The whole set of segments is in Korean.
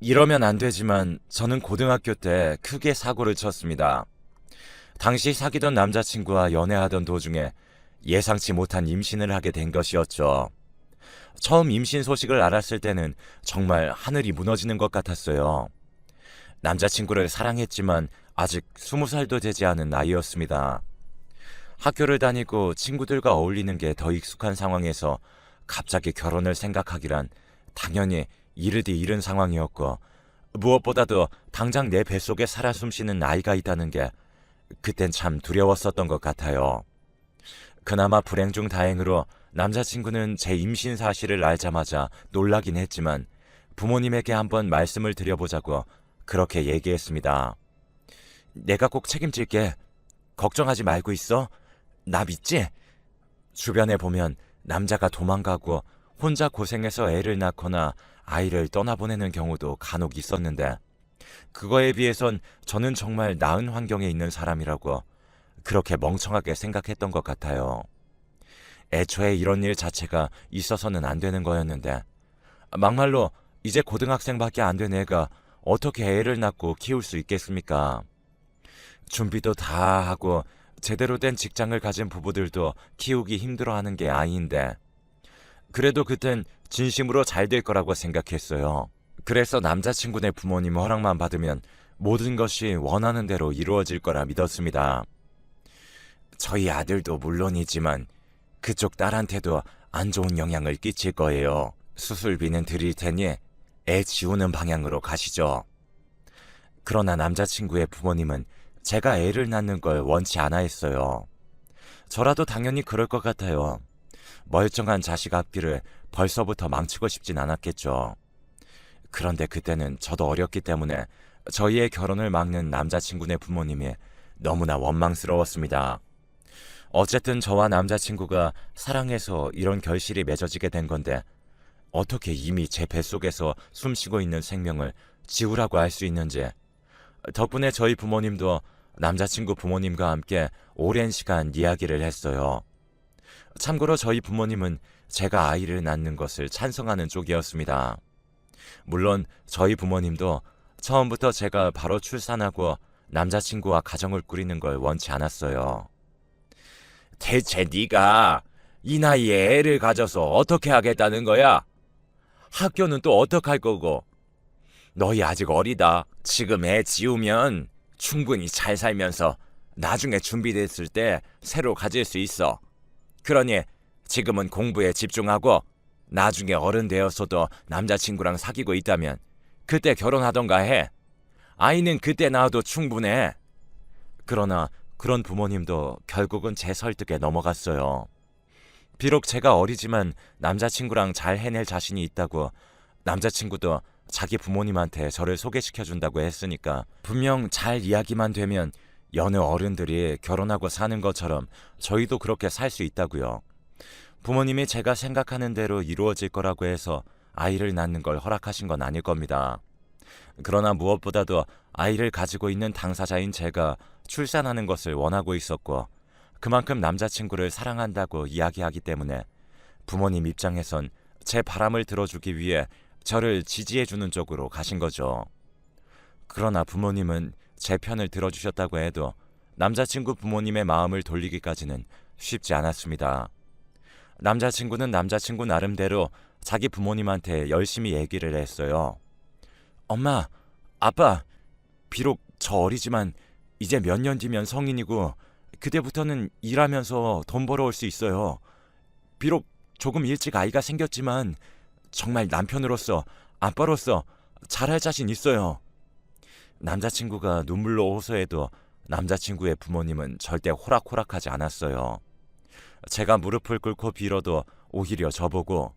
이러면 안 되지만 저는 고등학교 때 크게 사고를 쳤습니다. 당시 사귀던 남자친구와 연애하던 도중에 예상치 못한 임신을 하게 된 것이었죠. 처음 임신 소식을 알았을 때는 정말 하늘이 무너지는 것 같았어요. 남자친구를 사랑했지만 아직 스무 살도 되지 않은 나이였습니다. 학교를 다니고 친구들과 어울리는 게 더 익숙한 상황에서 갑자기 결혼을 생각하기란 당연히 이르디 이른 상황이었고 무엇보다도 당장 내 뱃속에 살아 숨쉬는 아이가 있다는 게 그땐 참 두려웠었던 것 같아요. 그나마 불행 중 다행으로 남자친구는 제 임신 사실을 알자마자 놀라긴 했지만 부모님에게 한번 말씀을 드려보자고 그렇게 얘기했습니다. 내가 꼭 책임질게. 걱정하지 말고 있어. 나 믿지? 주변에 보면 남자가 도망가고 혼자 고생해서 애를 낳거나 아이를 떠나보내는 경우도 간혹 있었는데 그거에 비해선 저는 정말 나은 환경에 있는 사람이라고 그렇게 멍청하게 생각했던 것 같아요. 애초에 이런 일 자체가 있어서는 안 되는 거였는데 막말로 이제 고등학생밖에 안 된 애가 어떻게 애를 낳고 키울 수 있겠습니까? 준비도 다 하고 제대로 된 직장을 가진 부부들도 키우기 힘들어하는 게 아이인데 그래도 그땐 진심으로 잘 될 거라고 생각했어요. 그래서 남자친구네 부모님 허락만 받으면 모든 것이 원하는 대로 이루어질 거라 믿었습니다. 저희 아들도 물론이지만 그쪽 딸한테도 안 좋은 영향을 끼칠 거예요. 수술비는 드릴 테니 애 지우는 방향으로 가시죠. 그러나 남자친구의 부모님은 제가 애를 낳는 걸 원치 않아 했어요. 저라도 당연히 그럴 것 같아요. 멀쩡한 자식 앞길을 벌써부터 망치고 싶진 않았겠죠. 그런데 그때는 저도 어렸기 때문에 저희의 결혼을 막는 남자친구네 부모님이 너무나 원망스러웠습니다. 어쨌든 저와 남자친구가 사랑해서 이런 결실이 맺어지게 된 건데 어떻게 이미 제 뱃속에서 숨쉬고 있는 생명을 지우라고 할 수 있는지 덕분에 저희 부모님도 남자친구 부모님과 함께 오랜 시간 이야기를 했어요. 참고로 저희 부모님은 제가 아이를 낳는 것을 찬성하는 쪽이었습니다. 물론 저희 부모님도 처음부터 제가 바로 출산하고 남자친구와 가정을 꾸리는 걸 원치 않았어요. 대체 네가 이 나이에 애를 가져서 어떻게 하겠다는 거야? 학교는 또 어떡할 거고? 너희 아직 어리다. 지금 애 지우면 충분히 잘 살면서 나중에 준비됐을 때 새로 가질 수 있어. 그러니 지금은 공부에 집중하고 나중에 어른 되어서도 남자친구랑 사귀고 있다면 그때 결혼하던가 해. 아이는 그때 낳아도 충분해. 그러나 그런 부모님도 결국은 제 설득에 넘어갔어요. 비록 제가 어리지만 남자친구랑 잘 해낼 자신이 있다고 남자친구도 자기 부모님한테 저를 소개시켜 준다고 했으니까 분명 잘 이야기만 되면 여느 어른들이 결혼하고 사는 것처럼 저희도 그렇게 살 수 있다고요. 부모님이 제가 생각하는 대로 이루어질 거라고 해서 아이를 낳는 걸 허락하신 건 아닐 겁니다. 그러나 무엇보다도 아이를 가지고 있는 당사자인 제가 출산하는 것을 원하고 있었고 그만큼 남자친구를 사랑한다고 이야기하기 때문에 부모님 입장에선 제 바람을 들어주기 위해 저를 지지해주는 쪽으로 가신 거죠. 그러나 부모님은 제 편을 들어주셨다고 해도 남자친구 부모님의 마음을 돌리기까지는 쉽지 않았습니다. 남자친구는 남자친구 나름대로 자기 부모님한테 열심히 얘기를 했어요. 엄마, 아빠, 비록 저 어리지만 이제 몇 년 뒤면 성인이고 그때부터는 일하면서 돈 벌어올 수 있어요. 비록 조금 일찍 아이가 생겼지만 정말 남편으로서 아빠로서 잘할 자신 있어요. 남자친구가 눈물로 호소해도 남자친구의 부모님은 절대 호락호락하지 않았어요. 제가 무릎을 꿇고 빌어도 오히려 저보고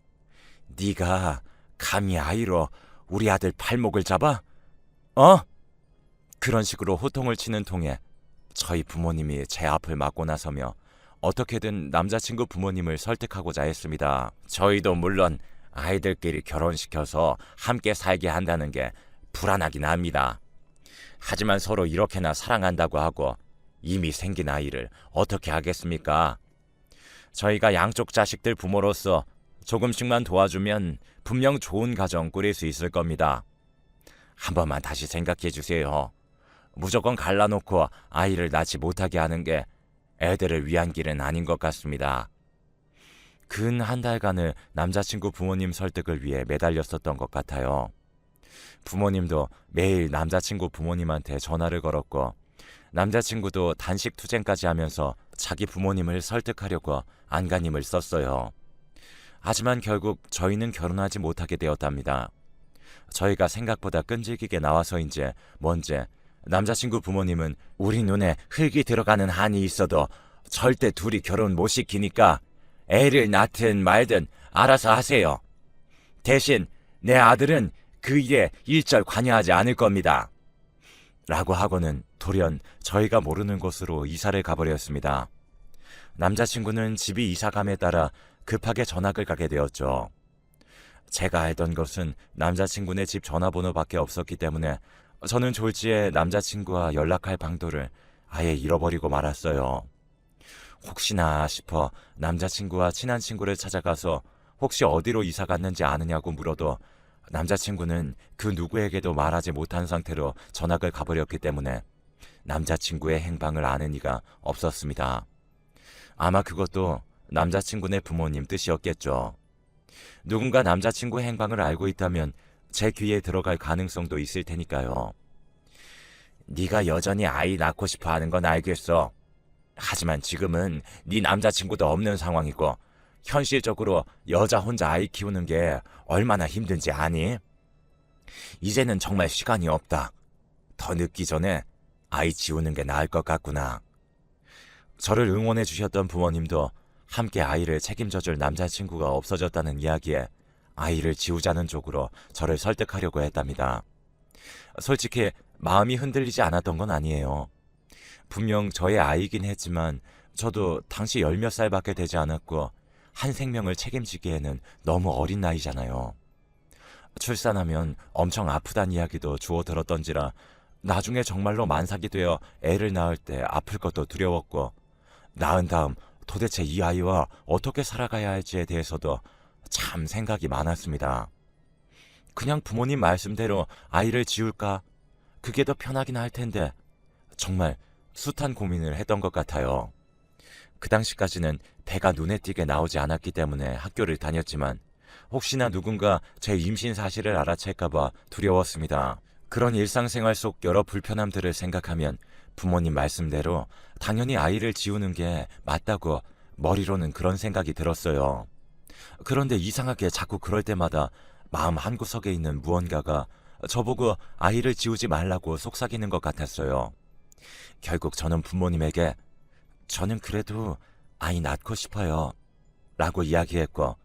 네가 감히 아이로 우리 아들 팔목을 잡아? 어? 그런 식으로 호통을 치는 통에 저희 부모님이 제 앞을 막고 나서며 어떻게든 남자친구 부모님을 설득하고자 했습니다. 저희도 물론 아이들끼리 결혼시켜서 함께 살게 한다는 게 불안하긴 합니다. 하지만 서로 이렇게나 사랑한다고 하고 이미 생긴 아이를 어떻게 하겠습니까? 저희가 양쪽 자식들 부모로서 조금씩만 도와주면 분명 좋은 가정 꾸릴 수 있을 겁니다. 한 번만 다시 생각해 주세요. 무조건 갈라놓고 아이를 낳지 못하게 하는 게 애들을 위한 길은 아닌 것 같습니다. 근 한 달간을 남자친구 부모님 설득을 위해 매달렸었던 것 같아요. 부모님도 매일 남자친구 부모님한테 전화를 걸었고, 남자친구도 단식 투쟁까지 하면서 자기 부모님을 설득하려고 안간힘을 썼어요. 하지만 결국 저희는 결혼하지 못하게 되었답니다. 저희가 생각보다 끈질기게 나와서인지 뭔지 남자친구 부모님은 우리 눈에 흙이 들어가는 한이 있어도 절대 둘이 결혼 못 시키니까 애를 낳든 말든 알아서 하세요. 대신 내 아들은 그 일에 일절 관여하지 않을 겁니다. 라고 하고는 돌연 저희가 모르는 곳으로 이사를 가버렸습니다. 남자친구는 집이 이사감에 따라 급하게 전학을 가게 되었죠. 제가 알던 것은 남자친구네 집 전화번호밖에 없었기 때문에 저는 졸지에 남자친구와 연락할 방도를 아예 잃어버리고 말았어요. 혹시나 싶어 남자친구와 친한 친구를 찾아가서 혹시 어디로 이사 갔는지 아느냐고 물어도 남자친구는 그 누구에게도 말하지 못한 상태로 전학을 가버렸기 때문에 남자친구의 행방을 아는 이가 없었습니다. 아마 그것도 남자친구네 부모님 뜻이었겠죠. 누군가 남자친구 행방을 알고 있다면 제 귀에 들어갈 가능성도 있을 테니까요. 네가 여전히 아이 낳고 싶어 하는 건 알겠어. 하지만 지금은 네 남자친구도 없는 상황이고 현실적으로 여자 혼자 아이 키우는 게 얼마나 힘든지 아니? 이제는 정말 시간이 없다. 더 늦기 전에 아이 지우는 게 나을 것 같구나. 저를 응원해 주셨던 부모님도 함께 아이를 책임져 줄 남자친구가 없어졌다는 이야기에 아이를 지우자는 쪽으로 저를 설득하려고 했답니다. 솔직히 마음이 흔들리지 않았던 건 아니에요. 분명 저의 아이긴 했지만 저도 당시 열 몇 살밖에 되지 않았고 한 생명을 책임지기에는 너무 어린 나이잖아요. 출산하면 엄청 아프단 이야기도 주워 들었던지라 나중에 정말로 만삭이 되어 애를 낳을 때 아플 것도 두려웠고 낳은 다음 도대체 이 아이와 어떻게 살아가야 할지에 대해서도 참 생각이 많았습니다. 그냥 부모님 말씀대로 아이를 지울까? 그게 더 편하긴 할 텐데 정말 숱한 고민을 했던 것 같아요. 그 당시까지는 배가 눈에 띄게 나오지 않았기 때문에 학교를 다녔지만 혹시나 누군가 제 임신 사실을 알아챌까봐 두려웠습니다. 그런 일상생활 속 여러 불편함들을 생각하면 부모님 말씀대로 당연히 아이를 지우는 게 맞다고 머리로는 그런 생각이 들었어요. 그런데 이상하게 자꾸 그럴 때마다 마음 한구석에 있는 무언가가 저보고 아이를 지우지 말라고 속삭이는 것 같았어요. 결국 저는 부모님에게 저는 그래도 아이 낳고 싶어요. 라고 이야기했고,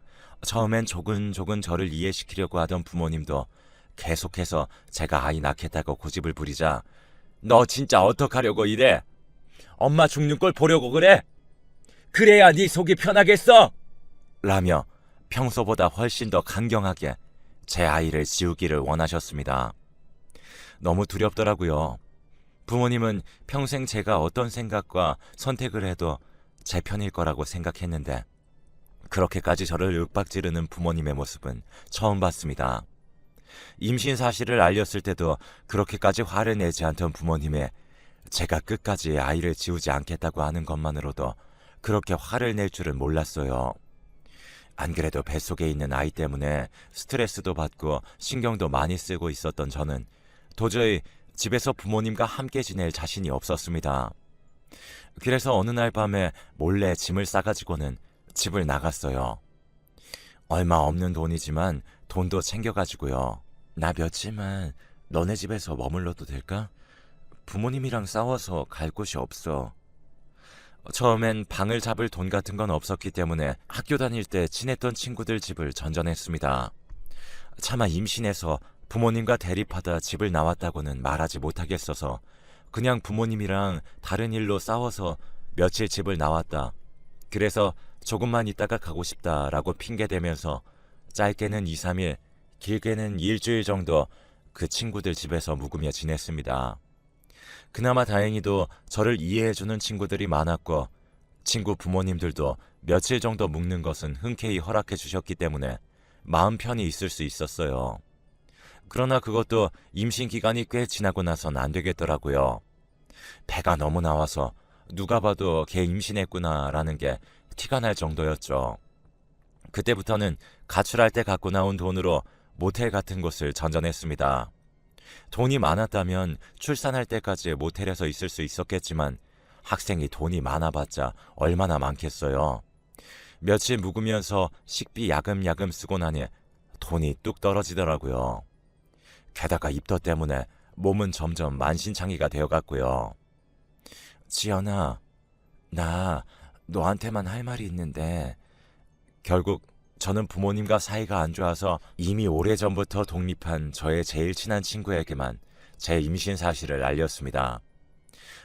처음엔 조근조근 저를 이해시키려고 하던 부모님도 계속해서 제가 아이 낳겠다고 고집을 부리자, 너 진짜 어떡하려고 이래? 엄마 죽는 걸 보려고 그래? 그래야 네 속이 편하겠어? 라며 평소보다 훨씬 더 강경하게 제 아이를 지우기를 원하셨습니다. 너무 두렵더라고요. 부모님은 평생 제가 어떤 생각과 선택을 해도 제 편일 거라고 생각했는데 그렇게까지 저를 윽박지르는 부모님의 모습은 처음 봤습니다. 임신 사실을 알렸을 때도 그렇게까지 화를 내지 않던 부모님의 제가 끝까지 아이를 지우지 않겠다고 하는 것만으로도 그렇게 화를 낼 줄은 몰랐어요. 안 그래도 뱃속에 있는 아이 때문에 스트레스도 받고 신경도 많이 쓰고 있었던 저는 도저히 집에서 부모님과 함께 지낼 자신이 없었습니다. 그래서 어느 날 밤에 몰래 짐을 싸가지고는 집을 나갔어요. 얼마 없는 돈이지만 돈도 챙겨가지고요. 나 며칠만 너네 집에서 머물러도 될까? 부모님이랑 싸워서 갈 곳이 없어. 처음엔 방을 잡을 돈 같은 건 없었기 때문에 학교 다닐 때 친했던 친구들 집을 전전했습니다. 차마 임신해서 부모님과 대립하다 집을 나왔다고는 말하지 못하겠어서 그냥 부모님이랑 다른 일로 싸워서 며칠 집을 나왔다. 그래서 조금만 있다가 가고 싶다라고 핑계대면서 짧게는 2, 3일, 길게는 일주일 정도 그 친구들 집에서 묵으며 지냈습니다. 그나마 다행히도 저를 이해해주는 친구들이 많았고 친구 부모님들도 며칠 정도 묵는 것은 흔쾌히 허락해 주셨기 때문에 마음 편히 있을 수 있었어요. 그러나 그것도 임신 기간이 꽤 지나고 나선 안 되겠더라고요. 배가 너무 나와서 누가 봐도 걔 임신했구나라는 게 티가 날 정도였죠. 그때부터는 가출할 때 갖고 나온 돈으로 모텔 같은 곳을 전전했습니다. 돈이 많았다면 출산할 때까지 모텔에서 있을 수 있었겠지만 학생이 돈이 많아봤자 얼마나 많겠어요. 며칠 묵으면서 식비 야금야금 쓰고 나니 돈이 뚝 떨어지더라고요. 게다가 입덧 때문에 몸은 점점 만신창이가 되어갔고요. 지연아, 나 너한테만 할 말이 있는데 결국 저는 부모님과 사이가 안 좋아서 이미 오래전부터 독립한 저의 제일 친한 친구에게만 제 임신 사실을 알렸습니다.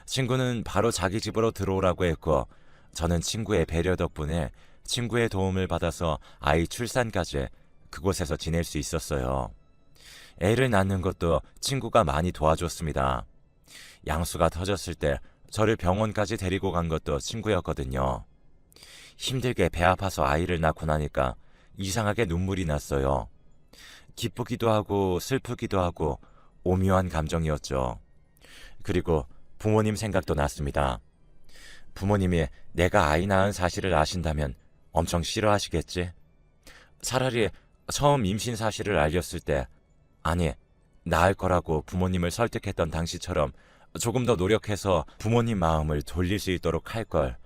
친구는 바로 자기 집으로 들어오라고 했고 저는 친구의 배려 덕분에 친구의 도움을 받아서 아이 출산까지 그곳에서 지낼 수 있었어요. 애를 낳는 것도 친구가 많이 도와줬습니다. 양수가 터졌을 때 저를 병원까지 데리고 간 것도 친구였거든요. 힘들게 배 아파서 아이를 낳고 나니까 이상하게 눈물이 났어요. 기쁘기도 하고 슬프기도 하고 오묘한 감정이었죠. 그리고 부모님 생각도 났습니다. 부모님이 내가 아이 낳은 사실을 아신다면 엄청 싫어하시겠지? 차라리 처음 임신 사실을 알렸을 때, 아니, 낳을 거라고 부모님을 설득했던 당시처럼 조금 더 노력해서 부모님 마음을 돌릴 수 있도록 할 걸.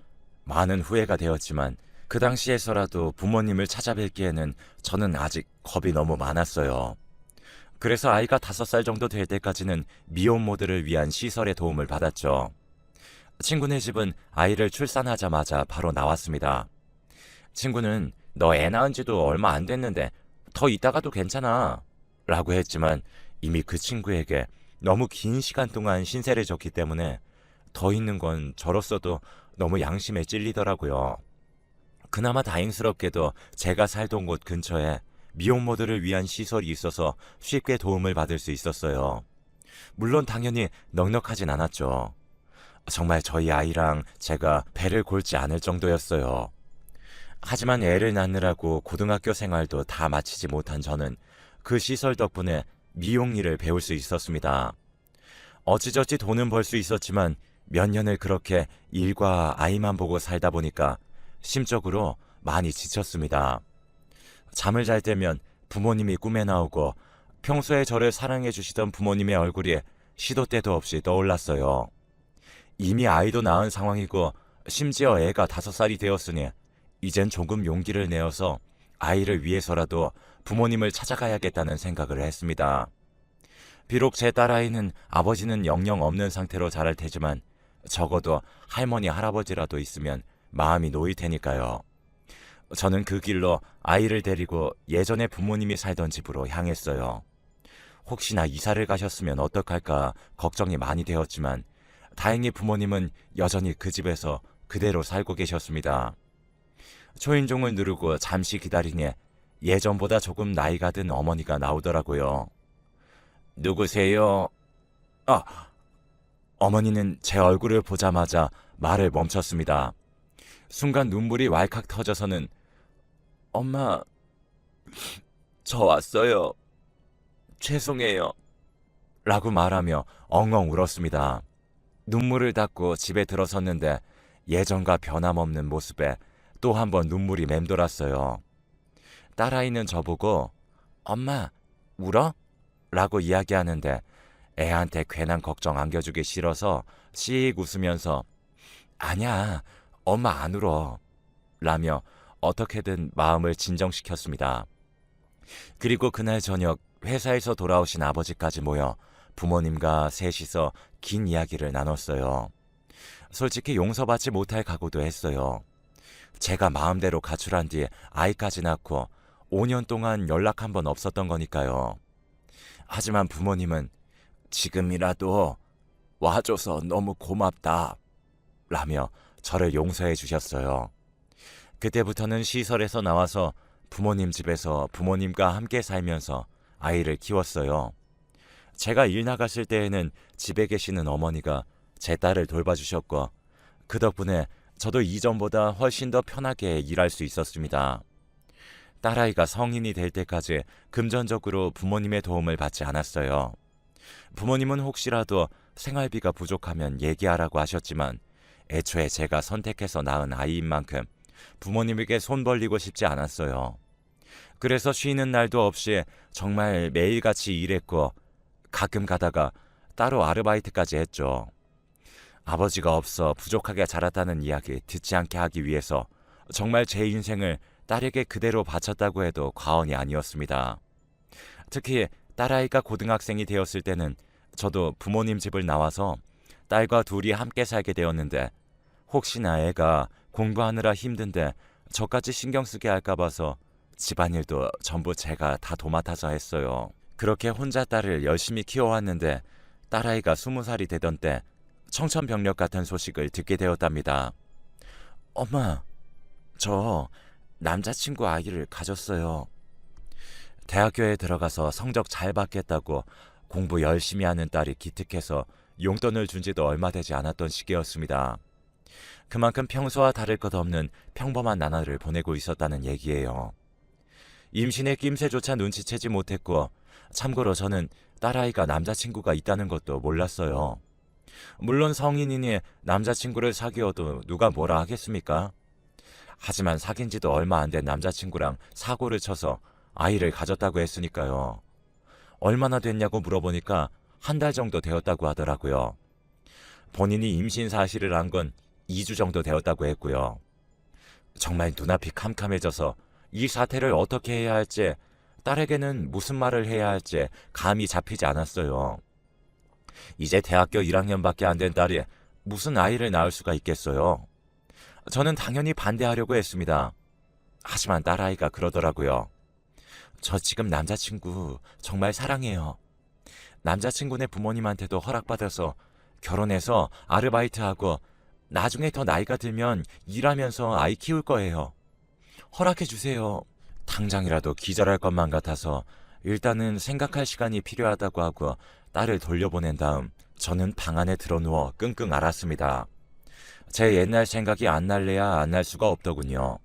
많은 후회가 되었지만 그 당시에서라도 부모님을 찾아뵐기에는 저는 아직 겁이 너무 많았어요. 그래서 아이가 다섯 살 정도 될 때까지는 미혼 모드를 위한 시설의 도움을 받았죠. 친구네 집은 아이를 출산하자마자 바로 나왔습니다. 친구는 너 애 낳은 지도 얼마 안 됐는데 더 있다가도 괜찮아. 라고 했지만 이미 그 친구에게 너무 긴 시간 동안 신세를 졌기 때문에 더 있는 건 저로서도 너무 양심에 찔리더라고요. 그나마 다행스럽게도 제가 살던 곳 근처에 미혼모들을 위한 시설이 있어서 쉽게 도움을 받을 수 있었어요. 물론 당연히 넉넉하진 않았죠. 정말 저희 아이랑 제가 배를 골지 않을 정도였어요. 하지만 애를 낳느라고 고등학교 생활도 다 마치지 못한 저는 그 시설 덕분에 미용 일을 배울 수 있었습니다. 어찌저찌 돈은 벌 수 있었지만 몇 년을 그렇게 일과 아이만 보고 살다 보니까 심적으로 많이 지쳤습니다. 잠을 잘 때면 부모님이 꿈에 나오고 평소에 저를 사랑해 주시던 부모님의 얼굴이 시도 때도 없이 떠올랐어요. 이미 아이도 낳은 상황이고 심지어 애가 다섯 살이 되었으니 이젠 조금 용기를 내어서 아이를 위해서라도 부모님을 찾아가야겠다는 생각을 했습니다. 비록 제 딸아이는 아버지는 영영 없는 상태로 자랄 테지만 적어도 할머니 할아버지라도 있으면 마음이 놓일 테니까요. 저는 그 길로 아이를 데리고 예전에 부모님이 살던 집으로 향했어요. 혹시나 이사를 가셨으면 어떡할까 걱정이 많이 되었지만 다행히 부모님은 여전히 그 집에서 그대로 살고 계셨습니다. 초인종을 누르고 잠시 기다리니 예전보다 조금 나이가 든 어머니가 나오더라고요. 누구세요? 아, 어머니는 제 얼굴을 보자마자 말을 멈췄습니다. 순간 눈물이 왈칵 터져서는 엄마, 저 왔어요. 죄송해요. 라고 말하며 엉엉 울었습니다. 눈물을 닦고 집에 들어섰는데 예전과 변함없는 모습에 또 한 번 눈물이 맴돌았어요. 딸아이는 저보고 엄마, 울어? 라고 이야기하는데 애한테 괜한 걱정 안겨주기 싫어서 씩 웃으면서 아냐, 엄마 안 울어. 라며 어떻게든 마음을 진정시켰습니다. 그리고 그날 저녁 회사에서 돌아오신 아버지까지 모여 부모님과 셋이서 긴 이야기를 나눴어요. 솔직히 용서받지 못할 각오도 했어요. 제가 마음대로 가출한 뒤에 아이까지 낳고 5년 동안 연락 한 번 없었던 거니까요. 하지만 부모님은 지금이라도 와줘서 너무 고맙다. 라며 저를 용서해 주셨어요. 그때부터는 시설에서 나와서 부모님 집에서 부모님과 함께 살면서 아이를 키웠어요. 제가 일 나갔을 때에는 집에 계시는 어머니가 제 딸을 돌봐주셨고 그 덕분에 저도 이전보다 훨씬 더 편하게 일할 수 있었습니다. 딸아이가 성인이 될 때까지 금전적으로 부모님의 도움을 받지 않았어요. 부모님은 혹시라도 생활비가 부족하면 얘기하라고 하셨지만 애초에 제가 선택해서 낳은 아이인 만큼 부모님에게 손 벌리고 싶지 않았어요. 그래서 쉬는 날도 없이 정말 매일같이 일했고 가끔 가다가 따로 아르바이트까지 했죠. 아버지가 없어 부족하게 자랐다는 이야기 듣지 않게 하기 위해서 정말 제 인생을 딸에게 그대로 바쳤다고 해도 과언이 아니었습니다. 특히 딸아이가 고등학생이 되었을 때는 저도 부모님 집을 나와서 딸과 둘이 함께 살게 되었는데 혹시나 애가 공부하느라 힘든데 저까지 신경 쓰게 할까 봐서 집안일도 전부 제가 다 도맡아서 했어요. 그렇게 혼자 딸을 열심히 키워왔는데 딸아이가 스무 살이 되던 때 청천벽력 같은 소식을 듣게 되었답니다. 엄마, 저 남자친구 아이를 가졌어요. 대학교에 들어가서 성적 잘 받겠다고 공부 열심히 하는 딸이 기특해서 용돈을 준 지도 얼마 되지 않았던 시기였습니다. 그만큼 평소와 다를 것 없는 평범한 나날을 보내고 있었다는 얘기예요. 임신의 낌새조차 눈치채지 못했고, 참고로 저는 딸아이가 남자친구가 있다는 것도 몰랐어요. 물론 성인이니 남자친구를 사귀어도 누가 뭐라 하겠습니까? 하지만 사귄 지도 얼마 안 된 남자친구랑 사고를 쳐서 아이를 가졌다고 했으니까요. 얼마나 됐냐고 물어보니까 한 달 정도 되었다고 하더라고요. 본인이 임신 사실을 안 건 2주 정도 되었다고 했고요. 정말 눈앞이 캄캄해져서 이 사태를 어떻게 해야 할지 딸에게는 무슨 말을 해야 할지 감이 잡히지 않았어요. 이제 대학교 1학년밖에 안 된 딸이 무슨 아이를 낳을 수가 있겠어요. 저는 당연히 반대하려고 했습니다. 하지만 딸아이가 그러더라고요. 저 지금 남자친구 정말 사랑해요. 남자친구네 부모님한테도 허락받아서 결혼해서 아르바이트하고 나중에 더 나이가 들면 일하면서 아이 키울 거예요. 허락해 주세요. 당장이라도 기절할 것만 같아서 일단은 생각할 시간이 필요하다고 하고 딸을 돌려보낸 다음 저는 방 안에 들어누워 끙끙 앓았습니다. 제 옛날 생각이 안 날래야 안 날 수가 없더군요.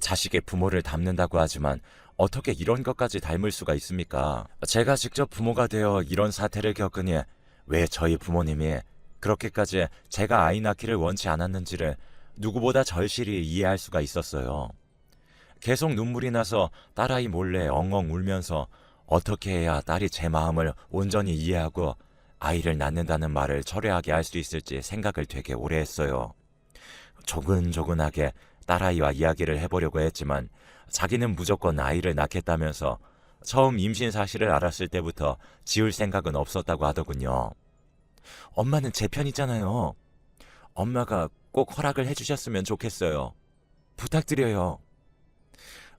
자식의 부모를 닮는다고 하지만 어떻게 이런 것까지 닮을 수가 있습니까? 제가 직접 부모가 되어 이런 사태를 겪으니 왜 저희 부모님이 그렇게까지 제가 아이 낳기를 원치 않았는지를 누구보다 절실히 이해할 수가 있었어요. 계속 눈물이 나서 딸아이 몰래 엉엉 울면서 어떻게 해야 딸이 제 마음을 온전히 이해하고 아이를 낳는다는 말을 철회하게 할 수 있을지 생각을 되게 오래 했어요. 조근조근하게 딸아이와 이야기를 해보려고 했지만 자기는 무조건 아이를 낳겠다면서 처음 임신 사실을 알았을 때부터 지울 생각은 없었다고 하더군요. 엄마는 제 편이잖아요. 엄마가 꼭 허락을 해주셨으면 좋겠어요. 부탁드려요.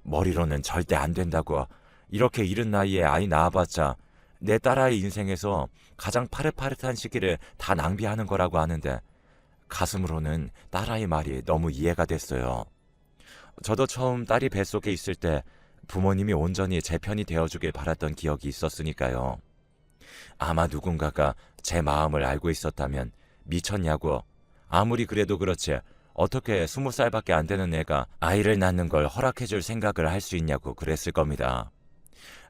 머리로는 절대 안 된다고 이렇게 이른 나이에 아이 낳아봤자 내 딸아이 인생에서 가장 파릇파릇한 시기를 다 낭비하는 거라고 하는데 가슴으로는 딸아이 말이 너무 이해가 됐어요. 저도 처음 딸이 뱃속에 있을 때 부모님이 온전히 제 편이 되어주길 바랐던 기억이 있었으니까요. 아마 누군가가 제 마음을 알고 있었다면 미쳤냐고 아무리 그래도 그렇지 어떻게 스무 살밖에 안 되는 애가 아이를 낳는 걸 허락해줄 생각을 할 수 있냐고 그랬을 겁니다.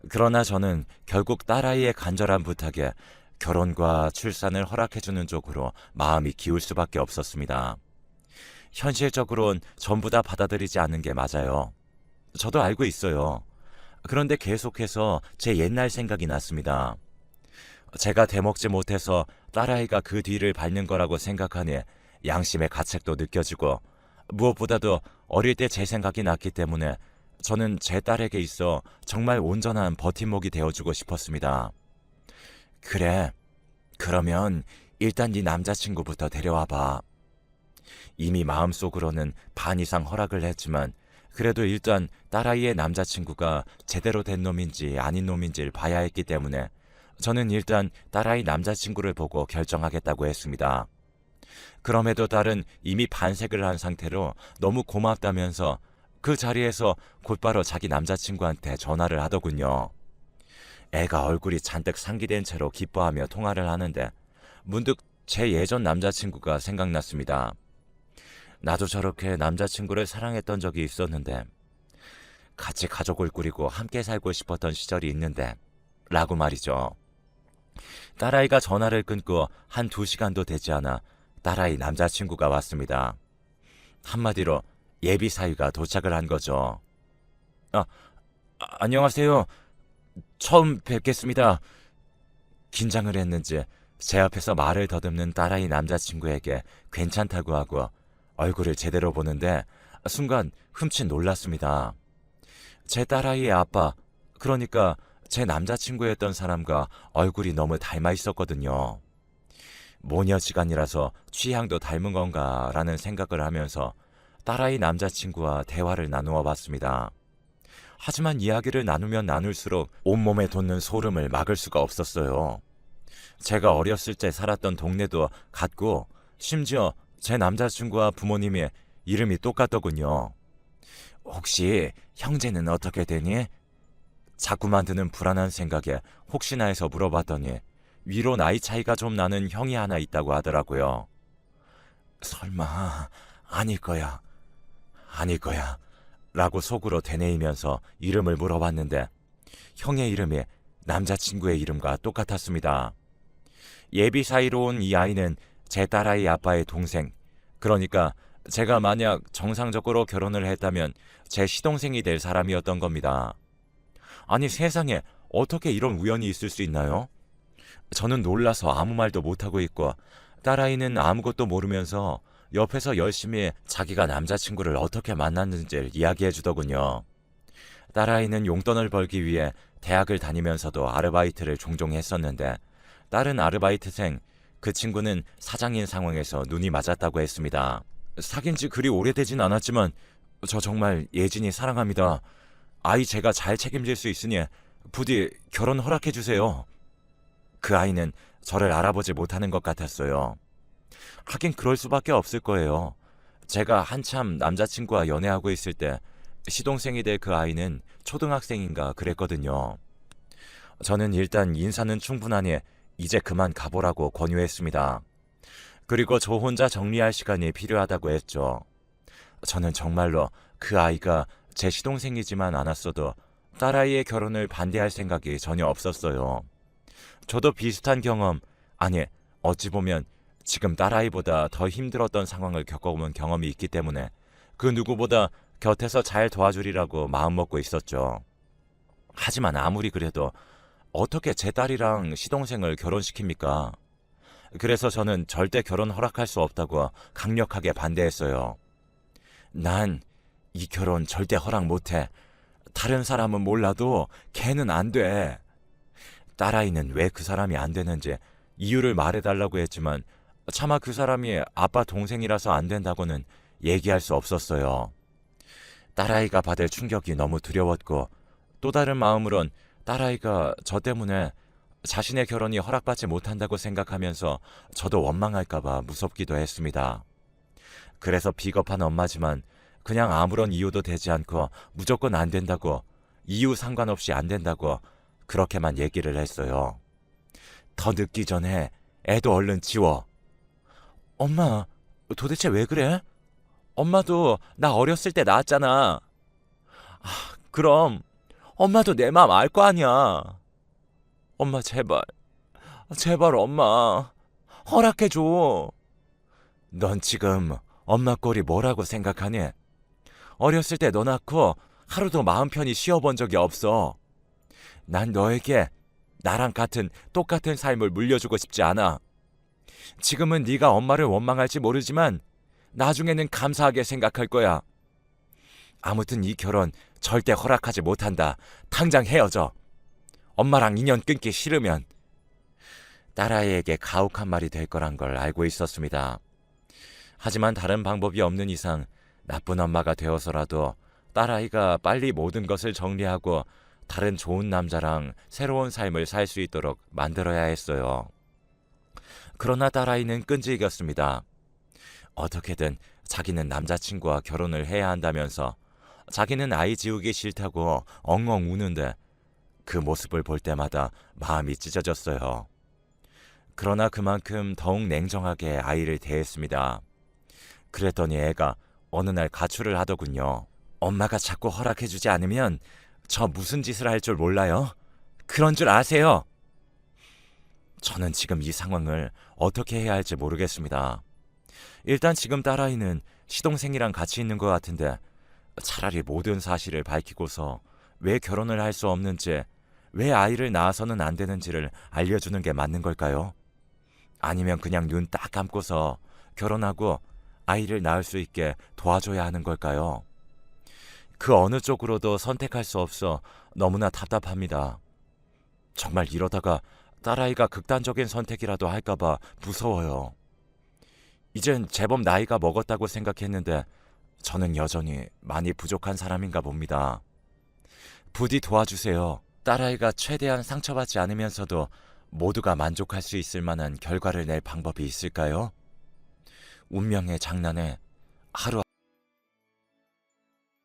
그러나 저는 결국 딸아이의 간절한 부탁에 결혼과 출산을 허락해주는 쪽으로 마음이 기울 수밖에 없었습니다. 현실적으로는 전부 다 받아들이지 않는 게 맞아요. 저도 알고 있어요. 그런데 계속해서 제 옛날 생각이 났습니다. 제가 대먹지 못해서 딸아이가 그 뒤를 밟는 거라고 생각하니 양심의 가책도 느껴지고 무엇보다도 어릴 때 제 생각이 났기 때문에 저는 제 딸에게 있어 정말 온전한 버팀목이 되어주고 싶었습니다. 그래. 그러면 일단 네 남자친구부터 데려와 봐. 이미 마음속으로는 반 이상 허락을 했지만 그래도 일단 딸아이의 남자친구가 제대로 된 놈인지 아닌 놈인지를 봐야 했기 때문에 저는 일단 딸아이 남자친구를 보고 결정하겠다고 했습니다. 그럼에도 딸은 이미 반색을 한 상태로 너무 고맙다면서 그 자리에서 곧바로 자기 남자친구한테 전화를 하더군요. 애가 얼굴이 잔뜩 상기된 채로 기뻐하며 통화를 하는데 문득 제 예전 남자친구가 생각났습니다. 나도 저렇게 남자친구를 사랑했던 적이 있었는데 같이 가족을 꾸리고 함께 살고 싶었던 시절이 있는데 라고 말이죠. 딸아이가 전화를 끊고 한 두 시간도 되지 않아 딸아이 남자친구가 왔습니다. 한마디로 예비 사위가 도착을 한 거죠. 아, 아, 안녕하세요. 처음 뵙겠습니다. 긴장을 했는지 제 앞에서 말을 더듬는 딸아이 남자친구에게 괜찮다고 하고 얼굴을 제대로 보는데 순간 흠칫 놀랐습니다. 제 딸아이의 아빠, 그러니까 제 남자친구였던 사람과 얼굴이 너무 닮아 있었거든요. 모녀지간이라서 취향도 닮은 건가라는 생각을 하면서 딸아이 남자친구와 대화를 나누어 봤습니다. 하지만 이야기를 나누면 나눌수록 온몸에 돋는 소름을 막을 수가 없었어요. 제가 어렸을 때 살았던 동네도 같고 심지어 제 남자친구와 부모님의 이름이 똑같더군요. 혹시 형제는 어떻게 되니? 자꾸만 드는 불안한 생각에 혹시나 해서 물어봤더니 위로 나이 차이가 좀 나는 형이 하나 있다고 하더라고요. 설마 아닐 거야. 아닐 거야. 라고 속으로 되뇌이면서 이름을 물어봤는데 형의 이름이 남자친구의 이름과 똑같았습니다. 예비 사이로 온 이 아이는 제 딸아이 아빠의 동생. 그러니까 제가 만약 정상적으로 결혼을 했다면 제 시동생이 될 사람이었던 겁니다. 아니 세상에 어떻게 이런 우연이 있을 수 있나요? 저는 놀라서 아무 말도 못하고 있고 딸아이는 아무것도 모르면서 옆에서 열심히 자기가 남자친구를 어떻게 만났는지를 이야기해 주더군요. 딸아이는 용돈을 벌기 위해 대학을 다니면서도 아르바이트를 종종 했었는데 다른 아르바이트생 그 친구는 사장인 상황에서 눈이 맞았다고 했습니다. 사귄 지 그리 오래되진 않았지만 저 정말 예진이 사랑합니다. 아이 제가 잘 책임질 수 있으니 부디 결혼 허락해 주세요. 그 아이는 저를 알아보지 못하는 것 같았어요. 하긴 그럴 수밖에 없을 거예요. 제가 한참 남자친구와 연애하고 있을 때 시동생이 될 그 아이는 초등학생인가 그랬거든요. 저는 일단 인사는 충분하니 이제 그만 가보라고 권유했습니다. 그리고 저 혼자 정리할 시간이 필요하다고 했죠. 저는 정말로 그 아이가 제 시동생이지만 않았어도 딸아이의 결혼을 반대할 생각이 전혀 없었어요. 저도 비슷한 경험, 아니, 어찌 보면 지금 딸아이보다 더 힘들었던 상황을 겪어본 경험이 있기 때문에 그 누구보다 곁에서 잘 도와주리라고 마음먹고 있었죠. 하지만 아무리 그래도 어떻게 제 딸이랑 시동생을 결혼시킵니까? 그래서 저는 절대 결혼 허락할 수 없다고 강력하게 반대했어요. 난 이 결혼 절대 허락 못해. 다른 사람은 몰라도 걔는 안 돼. 딸아이는 왜 그 사람이 안 되는지 이유를 말해달라고 했지만 차마 그 사람이 아빠 동생이라서 안 된다고는 얘기할 수 없었어요. 딸아이가 받을 충격이 너무 두려웠고 또 다른 마음으론 딸아이가 저 때문에 자신의 결혼이 허락받지 못한다고 생각하면서 저도 원망할까봐 무섭기도 했습니다. 그래서 비겁한 엄마지만 그냥 아무런 이유도 되지 않고 무조건 안 된다고 이유 상관없이 안 된다고 그렇게만 얘기를 했어요. 더 늦기 전에 애도 얼른 지워. 엄마, 도대체 왜 그래? 엄마도 나 어렸을 때 낳았잖아. 아, 그럼 엄마도 내 마음 알 거 아니야. 엄마 제발, 제발 엄마 허락해 줘. 넌 지금 엄마 꼴이 뭐라고 생각하니? 어렸을 때 너 낳고 하루도 마음 편히 쉬어본 적이 없어. 난 너에게 나랑 같은 똑같은 삶을 물려주고 싶지 않아. 지금은 네가 엄마를 원망할지 모르지만 나중에는 감사하게 생각할 거야. 아무튼 이 결혼 절대 허락하지 못한다. 당장 헤어져. 엄마랑 인연 끊기 싫으면 딸아이에게 가혹한 말이 될 거란 걸 알고 있었습니다. 하지만 다른 방법이 없는 이상 나쁜 엄마가 되어서라도 딸아이가 빨리 모든 것을 정리하고 다른 좋은 남자랑 새로운 삶을 살 수 있도록 만들어야 했어요. 그러나 딸아이는 끈질겼습니다. 어떻게든 자기는 남자친구와 결혼을 해야 한다면서 자기는 아이 지우기 싫다고 엉엉 우는데 그 모습을 볼 때마다 마음이 찢어졌어요. 그러나 그만큼 더욱 냉정하게 아이를 대했습니다. 그랬더니 애가 어느 날 가출을 하더군요. 엄마가 자꾸 허락해주지 않으면 저 무슨 짓을 할 줄 몰라요? 그런 줄 아세요? 저는 지금 이 상황을 어떻게 해야 할지 모르겠습니다. 일단 지금 딸아이는 시동생이랑 같이 있는 것 같은데 차라리 모든 사실을 밝히고서 왜 결혼을 할 수 없는지, 왜 아이를 낳아서는 안 되는지를 알려주는 게 맞는 걸까요? 아니면 그냥 눈 딱 감고서 결혼하고 아이를 낳을 수 있게 도와줘야 하는 걸까요? 그 어느 쪽으로도 선택할 수 없어 너무나 답답합니다. 정말 이러다가 딸아이가 극단적인 선택이라도 할까봐 무서워요. 이젠 제법 나이가 먹었다고 생각했는데 저는 여전히 많이 부족한 사람인가 봅니다. 부디 도와주세요. 딸아이가 최대한 상처받지 않으면서도 모두가 만족할 수 있을 만한 결과를 낼 방법이 있을까요? 운명의 장난에 하루